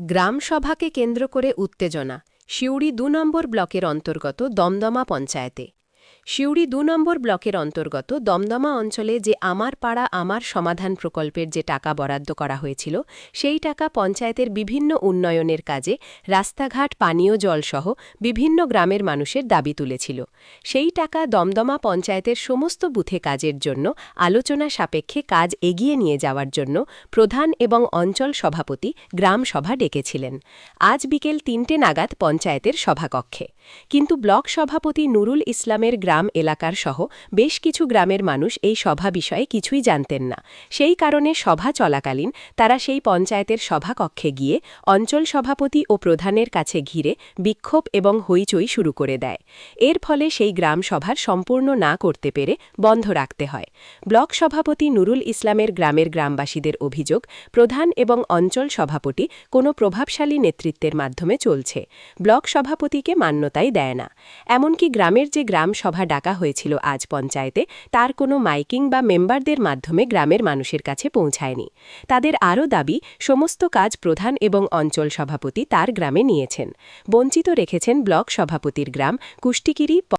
গ্রাম সভাকে কেন্দ্র করে উত্তেজনা সিউড়ি দু নম্বর ব্লকের অন্তর্গত দমদমা পঞ্চায়েতে। সিউড়ি দু নম্বর ব্লকের অন্তর্গত দমদমা অঞ্চলে যে আমার পাড়া, আমার সমাধান প্রকল্পের যে টাকা বরাদ্দ করা হয়েছিল, সেই টাকা পঞ্চায়েতের বিভিন্ন উন্নয়নের কাজে রাস্তাঘাট, পানীয় জলসহ বিভিন্ন গ্রামের মানুষের দাবি তুলেছিল। সেই টাকা দমদমা পঞ্চায়েতের সমস্ত বুথে কাজের জন্য আলোচনা সাপেক্ষে কাজ এগিয়ে নিয়ে যাওয়ার জন্য প্রধান এবং অঞ্চল সভাপতি গ্রাম সভা ডেকেছিলেন। আজ বিকেল তিনটে নাগাদ পঞ্চায়েতের সভাকক্ষে। কিন্তু ব্লক সভাপতি নুরুল ইসলামের গ্রাম এলাকার সহ বেশ কিছু গ্রামের মানুষ এই সভা বিষয়ে কিছুই জানতেন না। সেই কারণে সভা চলাকালীন তারা সেই পঞ্চায়েতের সভাকক্ষে গিয়ে অঞ্চল সভাপতি ও প্রধানের কাছে ঘিরে বিক্ষোভ এবং হইচই শুরু করে দেয়। এর ফলে সেই গ্রাম সভার সম্পূর্ণ না করতে পেরে বন্ধ রাখতে হয়। ব্লক সভাপতি নুরুল ইসলামের গ্রামের গ্রামবাসীদের অভিযোগ, প্রধান এবং অঞ্চল সভাপতি কোনো প্রভাবশালী নেতৃত্বের মাধ্যমে চলছে। ব্লক সভাপতিকে মান্যতাই দেয় না। এমনকি গ্রামের যে গ্রাম সভা ডাকা হয়েছিল আজ পঞ্চায়েতে, তার কোনো মাইকিং বা মেম্বারদের মাধ্যমে গ্রামের মানুষের কাছে পৌঁছায়নি। তাদের আরও দাবি, সমস্ত কাজ প্রধান এবং অঞ্চল সভাপতি তার গ্রামে নিয়েছেন। বঞ্চিত রেখেছেন ব্লক সভাপতির গ্রাম কুষ্টিকিরি